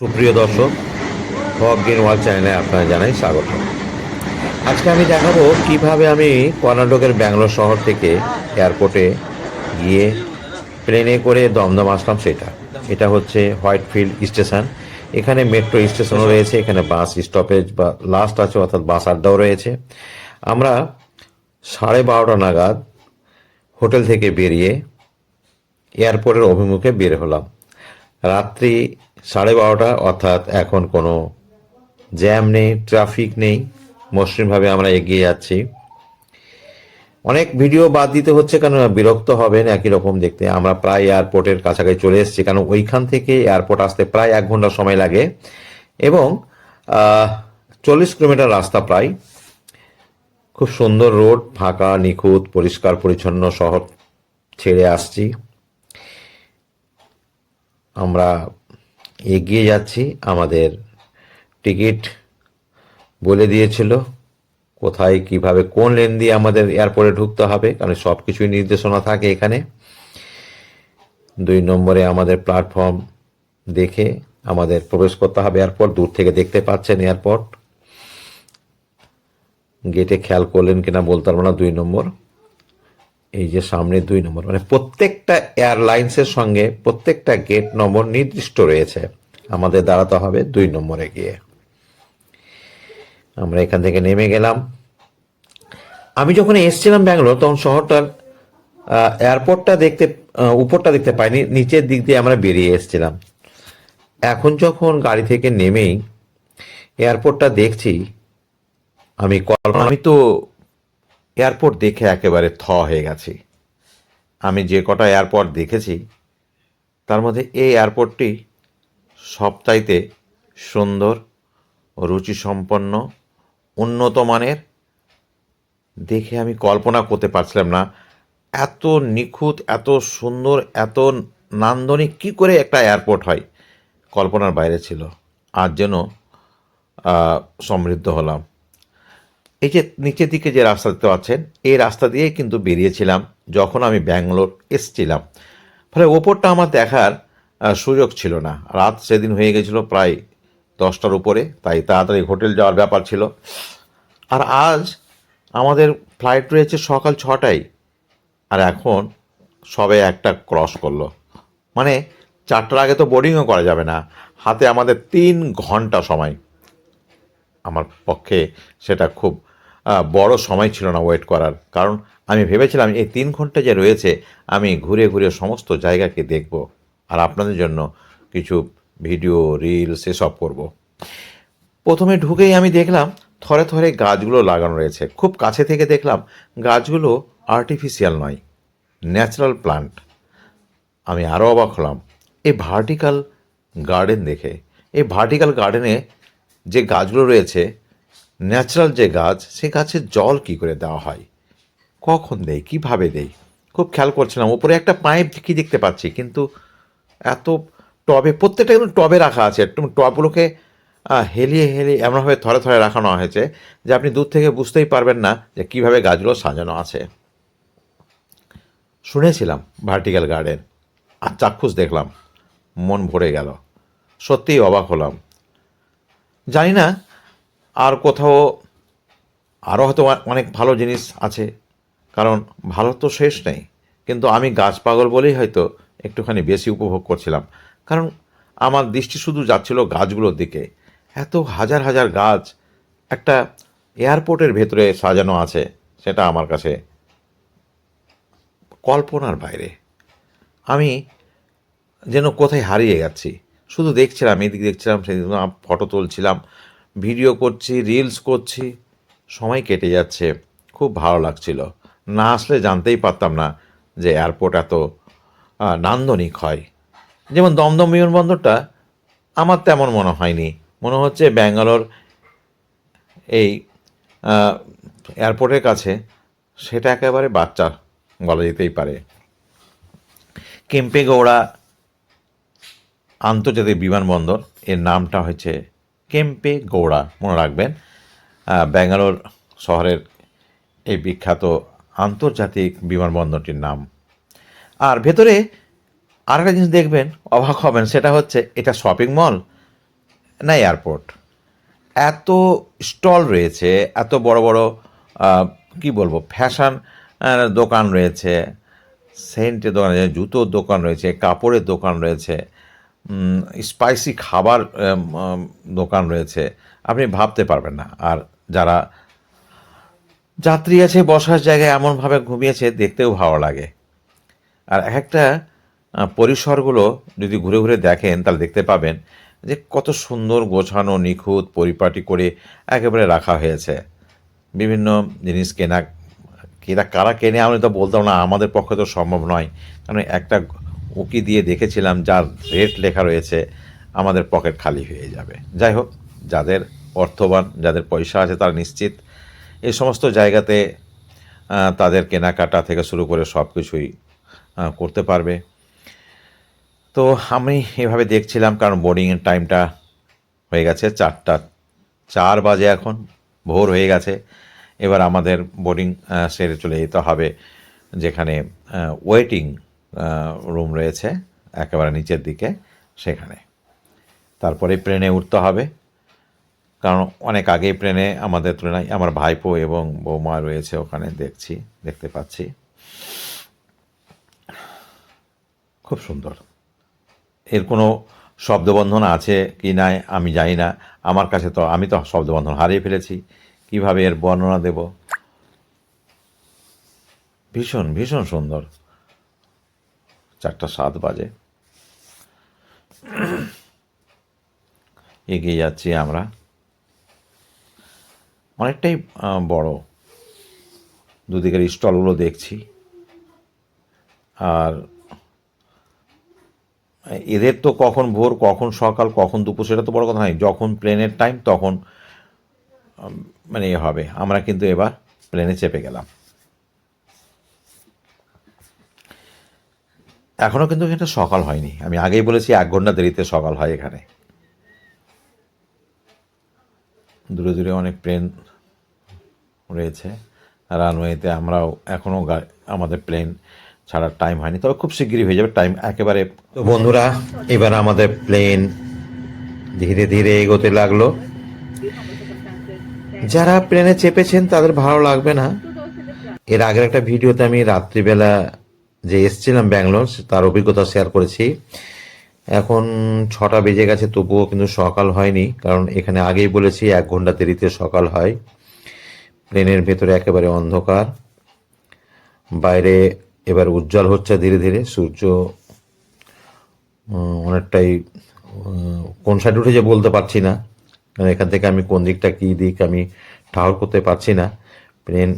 সুপ্রিয় দর্শক, হক গেন ওয়াল চ্যানেলে আপনারা জানাই স্বাগত। আজকে আমি দেখাবো কীভাবে আমি কর্ণাটকের ব্যাঙ্গালোর শহর থেকে এয়ারপোর্টে গিয়ে প্লেনে করে দমদম আসলাম সেটা। এটা হচ্ছে হোয়াইটফিল্ড স্টেশন। এখানে মেট্রো স্টেশনও রয়েছে, এখানে বাস স্টপেজ বা লাস্ট আছে, অর্থাৎ বাস আড্ডাও রয়েছে। আমরা সাড়ে বারোটা নাগাদ হোটেল থেকে বেরিয়ে এয়ারপোর্টের অভিমুখে বের হলাম। রাত্রি সাড়ে বারোটা, অর্থাৎ এখন কোনো জ্যাম নেই, ট্রাফিক নেই, মসৃণভাবে আমরা এগিয়ে যাচ্ছি। অনেক ভিডিও বাদ দিতে হচ্ছে কারণ বিরক্ত হবেন একই রকম দেখতে। আমরা প্রায় এয়ারপোর্টের কাছাকাছি চলে এসেছি, কারণ ওইখান থেকে এয়ারপোর্ট আসতে প্রায় এক ঘণ্টা সময় লাগে। এবং চল্লিশ কিলোমিটার রাস্তা প্রায়। খুব সুন্দর রোড, ফাঁকা, নিখুঁত, পরিষ্কার, পরিচ্ছন্ন শহর ছেড়ে আসছি। আমরা এগিয়ে যাচ্ছি। আমাদের টিকিট বলে দিয়েছিল কোথায়, কীভাবে, কোন লেন দিয়ে আমাদের এয়ারপোর্টে ঢুকতে হবে, কারণ সব কিছুই নির্দেশনা থাকে এখানে। দুই নম্বরে আমাদের প্ল্যাটফর্ম দেখে আমাদের প্রবেশ করতে হবে এয়ারপোর্ট, দূর থেকে দেখতে পাচ্ছেন এয়ারপোর্ট। গেটে খেয়াল করলেন কিনা বলতে পারব না, দুই নম্বর। এই যে সামনে দুই নম্বর মানে প্রত্যেকটা এয়ারলাইন্সের সঙ্গে প্রত্যেকটা গেট নম্বর নির্দিষ্ট রয়েছে। আমাদের দাঁড়াতে হবে দুই নম্বরে গিয়ে। আমরা এখান থেকে নেমে গেলাম। আমি যখন এসছিলাম ব্যাঙ্গালোর, তখন শহরটার এয়ারপোর্টটা দেখতে উপরটা দেখতে পাইনি, নিচের দিক দিয়ে আমরা বেরিয়ে এসছিলাম। এখন যখন গাড়ি থেকে নেমেই এয়ারপোর্টটা দেখছি, আমি কল্পনা আমি তো এয়ারপোর্ট দেখে একেবারে থ হয়ে গেছি। আমি যে কটা এয়ারপোর্ট দেখেছি, তার মধ্যে এই এয়ারপোর্টটি সবচাইতে সুন্দর, রুচিসম্পন্ন, উন্নত মানের। দেখে আমি কল্পনা করতে পারছিলাম না এত নিখুঁত, এত সুন্দর, এত নান্দনিক কী করে একটা এয়ারপোর্ট হয়। কল্পনার বাইরে ছিল। আর যেন সমৃদ্ধ হলাম। এই যে নিচের দিকে যে রাস্তা দেখতে পাচ্ছেন এই রাস্তা দিয়েই কিন্তু বেরিয়েছিলাম যখন আমি ব্যাঙ্গালোর এসছিলাম। ফলে ওপরটা আমার দেখার সুযোগ ছিল না। রাত সেদিন হয়ে গেছিল প্রায় দশটার উপরে, তাই তাড়াতাড়ি হোটেল যাওয়ার ব্যাপার ছিল। আর আজ আমাদের ফ্লাইট রয়েছে সকাল ছটায়। আর এখন সবে একটা ক্রস করল। মানে চারটার আগে তো বোর্ডিংও করা যাবে না। হাতে আমাদের তিন ঘণ্টা সময়। আমার পক্ষে সেটা খুব বড় সময় ছিল না ওয়েট করার। কারণ আমি ভেবেছিলাম, এই তিন ঘণ্টা যে রয়েছে, আমি ঘুরে ঘুরে সমস্ত জায়গাকে দেখব আর আপনাদের জন্য কিছু ভিডিও রিলস এসব করব। প্রথমে ঢুকেই আমি দেখলাম, থরে থরে গাছগুলো লাগানো রয়েছে। খুব কাছে থেকে দেখলাম, গাছগুলো আর্টিফিশিয়াল নয় ন্যাচারাল প্লান্ট আমি আরও অবাক হলাম, এই ভার্টিক্যাল গার্ডেন দেখে। এই ভার্টিক্যাল গার্ডেনে যে গাছগুলো রয়েছে ন্যাচারাল যে গাছ, সে গাছের জল কি করে দেওয়া হয়? কখন দেয়? কীভাবে দেয়? খুব খেয়াল করছিলাম, উপরে একটা পাইপ কি দেখতে পাচ্ছি, কিন্তু এত টবে, প্রত্যেকটা কিন্তু টবে রাখা আছে। টবগুলোকে হেলিয়ে হেলিয়ে এমনভাবে থরে থরে রাখানো হয়েছে যে আপনি দূর থেকে বুঝতেই পারবেন না যে কীভাবে গাছগুলো সাজানো আছে। শুনেছিলাম ভার্টিক্যাল গার্ডেন আর চাক্ষুষ দেখলাম, মন ভরে গেল। সত্যিই অবাক হলাম। জানি না আর কোথাও আরও হয়তো অনেক ভালো জিনিস আছে। কারণ ভালো তো শেষ নেই। কিন্তু আমি গাছ পাগল বলেই হয়তো একটুখানি বেশি উপভোগ করছিলাম। কারণ আমার দৃষ্টি শুধু যাচ্ছিল গাছগুলোর দিকে। এত হাজার হাজার গাছ একটা এয়ারপোর্টের ভেতরে সাজানো আছে, সেটা আমার কাছে কল্পনার বাইরে। আমি যেন কোথায় হারিয়ে যাচ্ছি। শুধু দেখছিলাম, এদিক দেখছিলাম সেদিক ফটো তুলছিলাম। ভিডিও করছি রিলস করছি, সময় কেটে যাচ্ছে। খুব ভালো লাগছিল। না আসলে জানতেই পারতাম না যে এয়ারপোর্ট এত নান্দনিক হয়। যেমন দমদম বিমানবন্দরটা আমার তেমন মনে হয়নি। মনে হচ্ছে ব্যাঙ্গালোর এই এয়ারপোর্টের কাছে সেটা একেবারে বাচ্চা বলা যেতেই পারে। কেম্পেগৌড়া আন্তর্জাতিক বিমানবন্দর, এর নামটা হচ্ছে কেম্পে গৌড়া, মনে রাখবেন ব্যাঙ্গালোর শহরের এই বিখ্যাত আন্তর্জাতিক বিমানবন্দরটির নাম। আর ভেতরে আরেকটা জিনিস দেখবেন, অবাক হবেন, সেটা হচ্ছে এটা শপিং মল না এয়ারপোর্ট? এত স্টল রয়েছে, এত বড় বড় কি বলব, ফ্যাশন দোকান রয়েছে, সেন্টের দোকান রয়েছে, জুতোর দোকান রয়েছে, কাপড়ের দোকান রয়েছে স্পাইসি খাবার দোকান রয়েছে। আপনি ভাবতে পারবেন না। আর যারা যাত্রী আছে, বসার জায়গায় এমনভাবে ঘুমিয়েছে, দেখতেও ভালো লাগে। আর এক একটা পরিসরগুলো যদি ঘুরে ঘুরে দেখেন, তাহলে দেখতে পাবেন যে কত সুন্দর গোছানো, নিখুঁত, পরিপাটি করে একেবারে রাখা হয়েছে। বিভিন্ন জিনিস কেনা কেনা, কারা কেনে, আমি তো বলতাম না, আমাদের পক্ষে তো সম্ভব নয়। কারণ একটা উকি দিয়ে দেখেছিলাম যার রেট লেখা রয়েছে, আমাদের পকেট খালি হয়ে যাবে। যাই হোক, যাদের অর্থবান, যাদের পয়সা আছে তারা নিশ্চিত। এই সমস্ত জায়গাতে তাদের কেনাকাটা থেকে শুরু করে সব কিছুই করতে পারবে। তো আমি এভাবে দেখছিলাম, কারণ বোর্ডিংয়ের টাইমটা হয়ে গেছে চারটা, চার বাজে এখন, ভোর হয়ে গেছে। এবার আমাদের বোর্ডিং সেরে চলে যেতে হবে, যেখানে ওয়েটিং রুম রয়েছে, একেবারে নিচের দিকে, সেখানে। তারপরে প্লেনে উঠতে হবে, কারণ অনেক আগেই প্লেনে আমাদের তুলনায় আমার ভাইপো এবং বৌমা রয়েছে ওখানে, দেখছি, দেখতে পাচ্ছি। খুব সুন্দর। এর কোনো শব্দবন্ধন আছে কি নাই আমি জানি না। আমার কাছে তো, আমি তো শব্দবন্ধন হারিয়ে ফেলেছি, কীভাবে এর বর্ণনা দেব? ভীষণ ভীষণ সুন্দর। চারটা সাত বাজে। এগিয়ে যাচ্ছি আমরা। অনেকটাই বড়। দুদিকের স্টলগুলো দেখছি। আর এদের তো কখন ভোর, কখন সকাল, কখন দুপুর, সেটা তো বড় কথা নয়। যখন প্লেনের টাইম তখন মানে হবে। আমরা কিন্তু এবার প্লেনে চেপে গেলাম। এখনও কিন্তু এটা সকাল হয়নি। আমি আগেই বলেছি এক ঘণ্টা দেরিতে সকাল হয় এখানে। দূরে দূরে অনেক প্লেন রয়েছে। রানওয়েতে আমরাও এখনও আমাদের প্লেন ছাড়ার টাইম হয়নি। তবে খুব শিগগিরই হয়ে যাবে টাইম একেবারে। তো বন্ধুরা, এবার আমাদের প্লেন ধীরে ধীরে এগোতে লাগল। যারা প্লেনে চেপেছেন তাদের ভালো লাগবে না। এর আগের একটা ভিডিওতে আমি রাত্রিবেলা যে এসছিলাম ব্যাঙ্গালোর তার অভিজ্ঞতা শেয়ার করেছি। এখন ছটা বেজে গেছে, তবুও কিন্তু সকাল হয়নি, কারণ এখানে আগেই বলেছি, এক ঘণ্টা দেরিতে সকাল হয়। প্লেনের ভেতরে একেবারে অন্ধকার। বাইরে এবার উজ্জ্বল হচ্ছে ধীরে ধীরে, সূর্য অনেকটাই কোন সাইড উঠেছে বলতে পারছি না, কারণ এখান থেকে আমি কোন দিকটা কী দিক আমি ঠাহর করতে পারছি না। প্লেন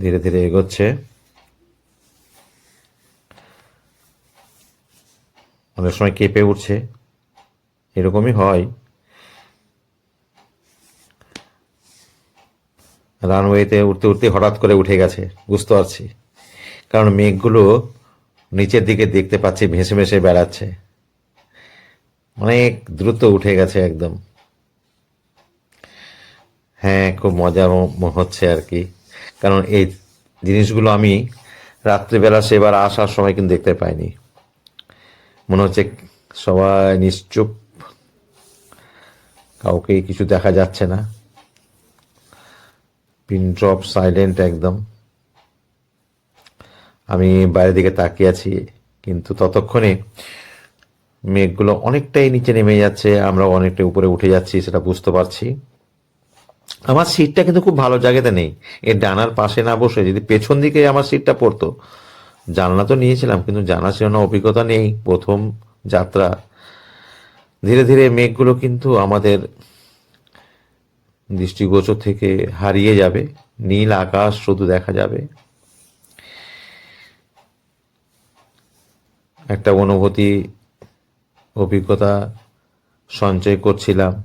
ধীরে ধীরে এগোচ্ছে। অনেক সময় কেঁপে উঠছে। এরকমই হয়। রানওয়েতে উঠতে উঠতে হঠাৎ করে উঠে গেছে। বুঝতে পারছি। কারণ মেঘগুলো নিচের দিকে দেখতে পাচ্ছি, ভেসে ভেসে বেড়াচ্ছে। অনেক দ্রুত উঠে গেছে একদম। হ্যাঁ খুব মজা হচ্ছে আর কি। কারণ এই জিনিসগুলো আমি রাত্রিবেলা সেবার আসার সময় কিন্তু দেখতে পাইনি। মনে হচ্ছে সবাই নিশ্চুপ, কাউকে কিছু দেখা যাচ্ছে না। পিন ড্রপ সাইলেন্ট একদম। আমি বাইরের দিকে তাকিয়ে আছি, কিন্তু ততক্ষণে মেঘগুলো অনেকটাই নিচে নেমে যাচ্ছে, আমরা অনেকটাই উপরে উঠে যাচ্ছি, সেটা বুঝতে পারছি। আমার সিটটা কিন্তু খুব ভালো জায়গাতে নেই। এর ডানার পাশে না বসে যদি পেছন দিকে আমার সিটটা পড়তো, জানলা তো নিয়েছিলাম, কিন্তু জানা ছিল না, অভিজ্ঞতা নেই। প্রথম যাত্রা। ধীরে ধীরে মেঘগুলো কিন্তু আমাদের দৃষ্টিগোচর থেকে হারিয়ে যাবে। নীল আকাশ শুধু দেখা যাবে। একটা অনুভূতি, অভিজ্ঞতা সঞ্চয় করছিলাম।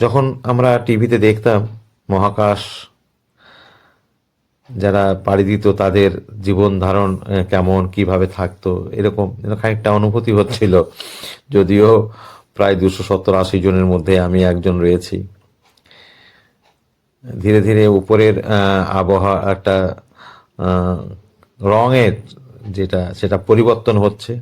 যখন আমরা টিভিতে দেখতাম মহাকাশ, যারা পাড়ি দিত তাদের জীবন ধারণ কেমন, কীভাবে থাকতো, এরকম খানিকটা অনুভূতি হচ্ছিল। যদিও প্রায় দুশো সত্তর আশি জনের মধ্যে আমি একজন রয়েছি। ধীরে ধীরে উপরের আবহাওয়া একটা রঙের যেটা, সেটা পরিবর্তন হচ্ছে।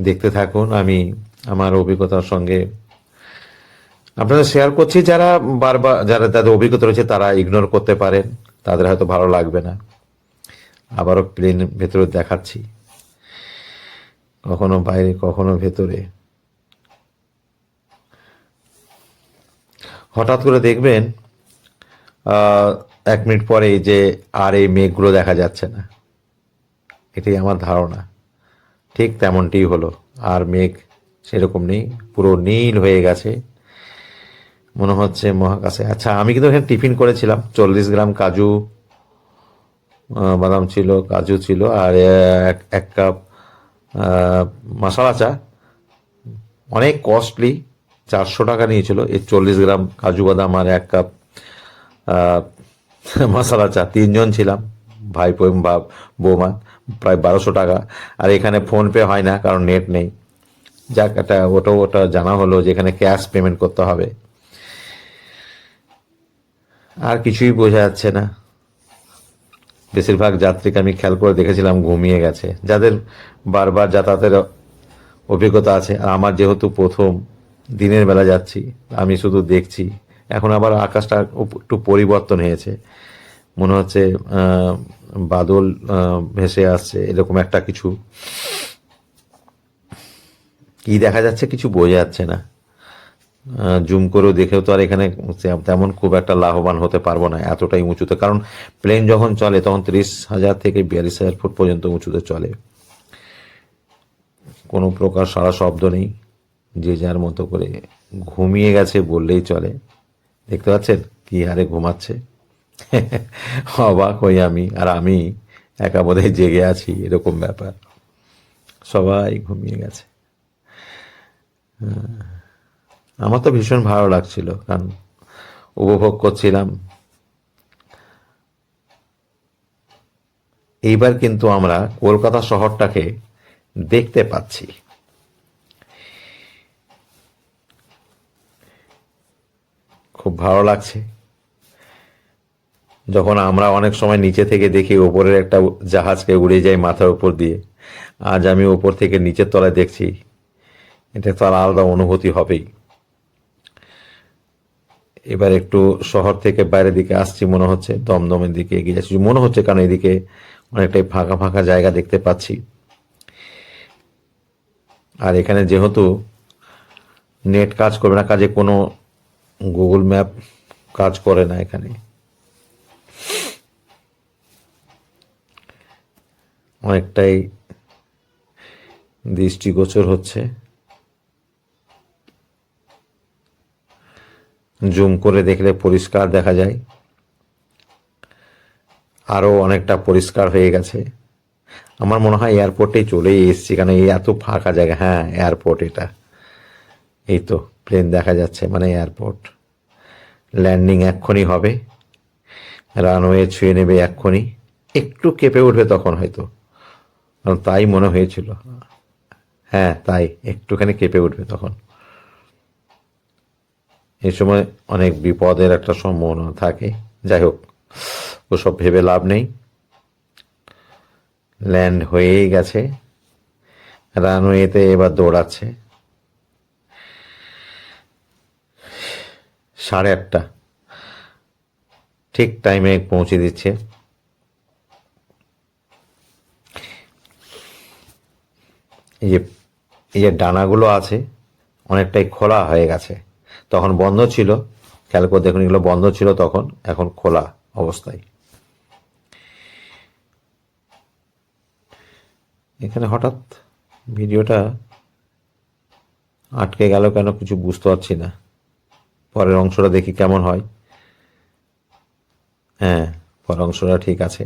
দেখতে থাকুন, আমি আমার অভিজ্ঞতার সঙ্গে আপনাদের শেয়ার করছি। যারা বারবার, যারা তাদের অভিজ্ঞতা রয়েছে, তারা ইগনোর করতে পারেন। তাদের হয়তো ভালো লাগবে না। আবারও প্লেন ভেতরে দেখাচ্ছি। কখনো বাইরে, কখনো ভেতরে। হঠাৎ করে দেখবেন এক মিনিট পরে যে আর এই মেঘগুলো দেখা যাচ্ছে না। এটাই আমার ধারণা। ঠিক তেমনটিই হলো। আর মেঘ সেরকম নেই, পুরো নীল হয়ে গেছে। মনে হচ্ছে মহাকাশে। আচ্ছা আমি কিন্তু এখানে টিফিন করেছিলাম, চল্লিশ গ্রাম কাজু বাদাম ছিল, কাজু ছিল, আর এক এক কাপ মশালা চা। অনেক কস্টলি, চারশো টাকা নিয়েছিল। এই চল্লিশ গ্রাম কাজু বাদাম আর এক কাপ মশালা চা। তিনজন ছিলাম, ভাই বৌমা। প্রায় বারোশো টাকা। আর এখানে ফোন পে হয় না, কারণ নেট নেই। যাক, একটা ওটাও ওটা জানা হলো যে এখানে ক্যাশ পেমেন্ট করতে হবে। আর কিছুই বোঝা যাচ্ছে না। বেশিরভাগ যাত্রীকে আমি খেয়াল করে দেখেছিলাম, ঘুমিয়ে গেছে। যাদের বারবার যাতায়াতের অভিজ্ঞতা আছে, আর আমার যেহেতু প্রথম, দিনের বেলা যাচ্ছি, আমি শুধু দেখছি। এখন আবার আকাশটা একটু পরিবর্তন হয়েছে। মনে হচ্ছে বাদল ভেসে আসছে, এরকম একটা কিছু। কি দেখা যাচ্ছে কিছু বোঝা যাচ্ছে না। জুম করেও দেখেও তো আর এখানে তেমন খুব একটা লাভবান হতে পারব না এতটাই উঁচুতে। কারণ প্লেন যখন চলে, তখন ত্রিশ হাজার থেকে বিয়াল্লিশ হাজার ফুট পর্যন্ত উঁচুতে চলে। কোনো প্রকার সারা শব্দ নেই। যে যার মতো করে ঘুমিয়ে গেছে বললেই চলে। দেখতে পাচ্ছেন? কি হারে ঘুমাচ্ছে? অবাক হই আমি, আর আমি একা বোধহয় জেগে আছি এরকম ব্যাপার। সবাই ঘুমিয়ে গেছে। আমার তো ভীষণ ভালো লাগছিল, কারণ উপভোগ করছিলাম। এইবার কিন্তু আমরা কলকাতা শহরটাকে দেখতে পাচ্ছি। খুব ভালো লাগছে। যখন আমরা অনেক সময় নিচে থেকে দেখি ওপরের একটা জাহাজকে উড়ে যাই মাথার উপর দিয়ে, আজ আমি ওপর থেকে নিচের তলায় দেখছি, এটা তো আর আলাদা অনুভূতি হবেই। এবার একটু শহর থেকে বাইরের দিকে আসছি, মনে হচ্ছে দমদমের দিকে এগিয়ে যাচ্ছি। মনে হচ্ছে কারণ এদিকে অনেকটাই ফাঁকা ফাঁকা জায়গা দেখতে পাচ্ছি। আর এখানে যেহেতু নেট কাজ করবে না, কাজে কোনো গুগল ম্যাপ কাজ করে না এখানে। অনেকটাই দৃষ্টিগোচর হচ্ছে। জুম করে দেখলে পরিষ্কার দেখা যায়। আরও অনেকটা পরিষ্কার হয়ে গেছে। আমার মনে হয় এয়ারপোর্টেই চলেই এসছি, কারণ এই এত ফাঁকা জায়গা। হ্যাঁ এয়ারপোর্ট এটা। এই তো, প্লেন দেখা যাচ্ছে মানে এয়ারপোর্ট। ল্যান্ডিং এক্ষুনি হবে। রানওয়ে ছুঁয়ে নেবে এক্ষুনি। একটু কেঁপে উঠবে তখন হয়তো। কারণ তাই মনে হয়েছিল। হ্যাঁ তাই। একটুখানি কেঁপে উঠবে তখন। এই সময় অনেক বিপদের একটা সম্ভাবনা থাকে। যাই হোক, ওসব ভেবে লাভ নেই। ল্যান্ড হয়েই গেছে। রানওয়েতে এবার দৌড়াচ্ছে। সাড়ে আটটা। ঠিক টাইমে পৌঁছে দিচ্ছে। এই যে এই যে ডানাগুলো আছে, অনেকটাই খোলা হয়ে গেছে। তখন বন্ধ ছিল। খেয়াল দেখুন, এগুলো বন্ধ ছিল তখন, এখন খোলা অবস্থায়। এখানে হঠাৎ ভিডিওটা আটকে গেল কেন কিছু বুঝতে পারছি না। পরের অংশটা দেখি কেমন হয়। হ্যাঁ পরের অংশটা ঠিক আছে।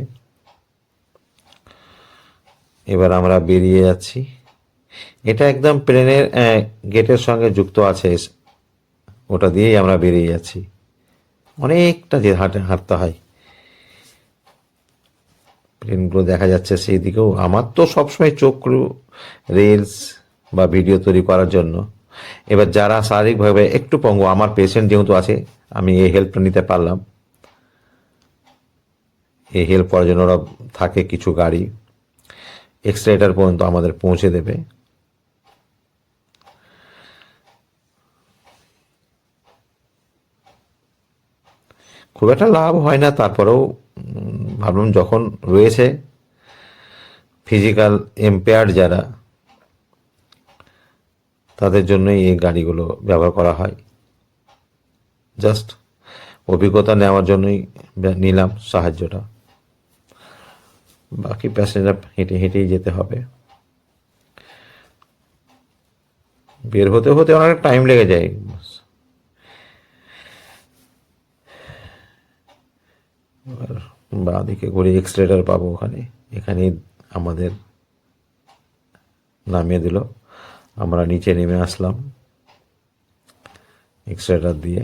এবার আমরা বেরিয়ে যাচ্ছি। এটা একদম প্লেনের গেটের সঙ্গে যুক্ত আছে। ওটা দিয়েই আমরা বেরিয়ে যাচ্ছি। অনেকটা যে হাঁটে, হাঁটতে হয়। প্লেনগুলো দেখা যাচ্ছে সেই দিকেও। আমার তো সবসময় চোখ রিলস বা ভিডিও তৈরি করার জন্য। এবার যারা শারীরিকভাবে একটু পঙ্গু, আমার পেশেন্ট যেহেতু আছে, আমি এই হেল্পটা নিতে পারলাম। এই হেল্প করার জন্য ওরা থাকে কিছু গাড়ি। এক্সট্রেটার পর্যন্ত আমাদের পৌঁছে দেবে। খুব একটা লাভ হয় না। তারপরেও ভাবলাম যখন রয়েছে ফিজিক্যাল এম্পেয়ার্ড যারা, তাদের জন্যই এই গাড়িগুলো ব্যবহার করা হয়। জাস্ট অভিজ্ঞতা নেওয়ার জন্যই নিলাম সাহায্যটা। বাকি প্যাসেঞ্জার হেঁটে হেঁটেই যেতে হবে। বের হতে হতে অনেক টাইম লেগে যায়। এবার বাঁ দিকে ঘুরে এক্সলেটার পাবো ওখানে। এখানে আমাদের নামিয়ে দিল। আমরা নিচে নেমে আসলাম এক্সলেটার দিয়ে।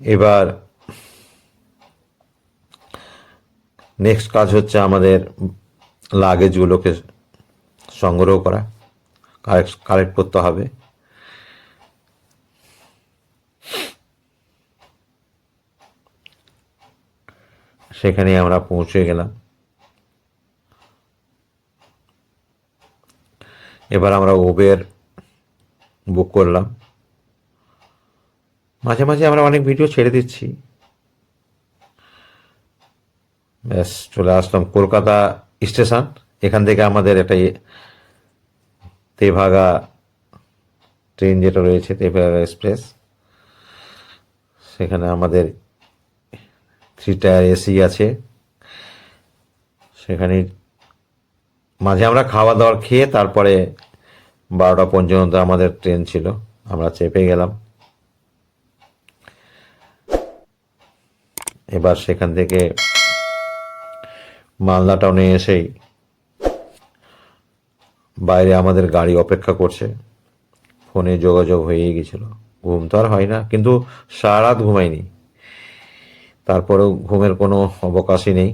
এবার নেক্সট কাজ হচ্ছে আমাদের লাগেজগুলোকে সংগ্রহ করা। কালেক্ট কালেক্ট করতে হবে। সেখানে আমরা পৌঁছে গেলাম। এবার আমরা উবের বুক করলাম। মাঝে মাঝে আমরা অনেক ভিডিও ছেড়ে দিচ্ছি। ব্যাস, চলে আসলাম কলকাতা স্টেশন। এখান থেকে আমাদের একটা তেভাগা ট্রেন যেটা রয়েছে, তেভাগা এক্সপ্রেস সেখানে আমাদের থ্রি টায়ার এসি আছে। সেখানে মাঝে আমরা খাওয়া দাওয়ার খেয়ে তারপরে বারোটা পর্যন্ত আমাদের ট্রেন ছিল। আমরা চেপে গেলাম। এবার সেখান থেকে মালদা টাউনে এসেই বাইরে আমাদের গাড়ি অপেক্ষা করছে। ফোনে যোগাযোগ হয়েই গেছিল। ঘুম তো আর হয় না, কিন্তু সারা রাত ঘুমাইনি। তারপরেও ঘুমের কোনো অবকাশই নেই।